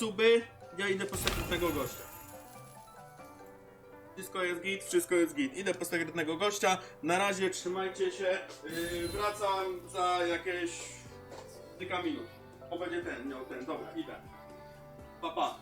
suby, ja idę po sekretnego gościa. Wszystko jest git, wszystko jest git. Idę po sekretnego gościa. Na razie trzymajcie się. Yy, wracam za jakieś kilka minut. O będzie ten, miał ten. Dobra, idę. Pa, pa.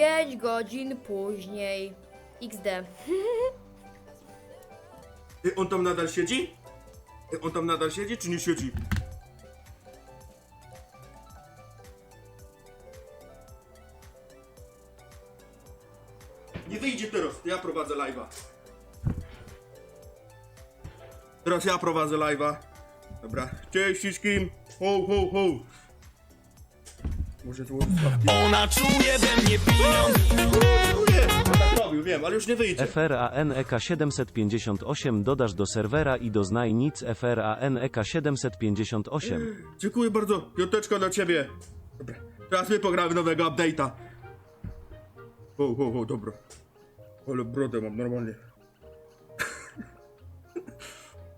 Pięć godzin później. XD. Ty, on tam nadal siedzi? Ty, on tam nadal siedzi, czy nie siedzi? Nie wyjdzie teraz, ja prowadzę live'a. Teraz ja prowadzę live'a. Dobra, cześć wszystkim. Ho, ho, ho. Może stawki. Ona czuje we mnie pieniądz Nie, no tak robił, wiem, ale już nie wyjdzie. FRAN EK 758 dodasz do serwera i doznaj nic FRAN EK 758. Dziękuję bardzo. Piąteczka dla ciebie. Dobra. Teraz my pogramy nowego update'a. Ho, ho, ho, dobra. Ale brodę mam normalnie.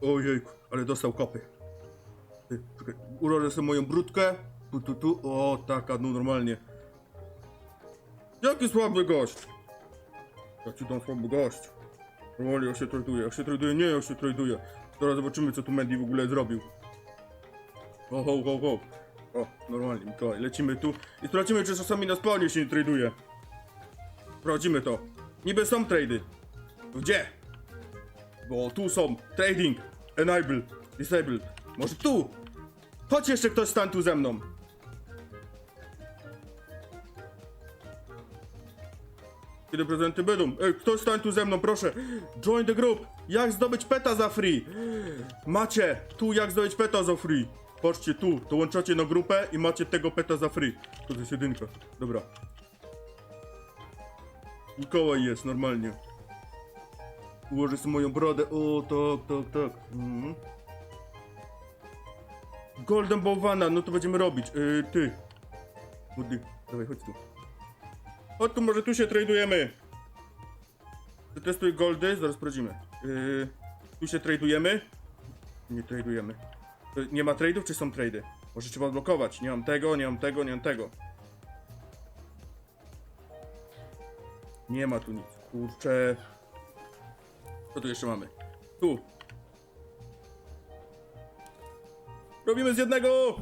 Ojejku, ale dostał kopy. Ty, czekaj, Urożę sobie moją brudkę. Tu, tu, tu. O, taka, no normalnie. Jaki słaby gość. Ja ci słaby gość. Normalnie ja się traduję, ja się traduję, nie, ja się traduję. Teraz zobaczymy, co tu Mandy w ogóle zrobił. Ho, ho, ho, ho. O, normalnie, Mikołaj, lecimy tu i sprawdzimy, czy czasami na spawnie się nie traduje. Sprawdzimy to. Niby są trady. Gdzie? Bo tu są. Trading. Enable. Disable. Może tu? Chodź jeszcze ktoś stań tu ze mną. Kiedy prezenty będą? Ej, ktoś stań tu ze mną, proszę. Join the group. Jak zdobyć peta za free? Macie, tu jak zdobyć peta za free. Patrzcie tu, dołączacie na grupę i macie tego peta za free. To jest jedynka. Dobra. Mikołaj jest, normalnie. Ułożę sobie moją brodę. O, tak, tak, tak. Mhm. Golden Bałwana, no to będziemy robić. Yy, ty. Młody, dawaj, chodź tu. Chodź tu, może tu się tradujemy. Testuj goldy, zaraz sprawdzimy. Yy, tu się tradujemy. Nie tradujemy. Nie ma trade'ów, czy są trady? Może trzeba odblokować. Nie mam tego, nie mam tego, nie mam tego. Nie ma tu nic. Kurczę. Co tu jeszcze mamy? Tu. Robimy z jednego!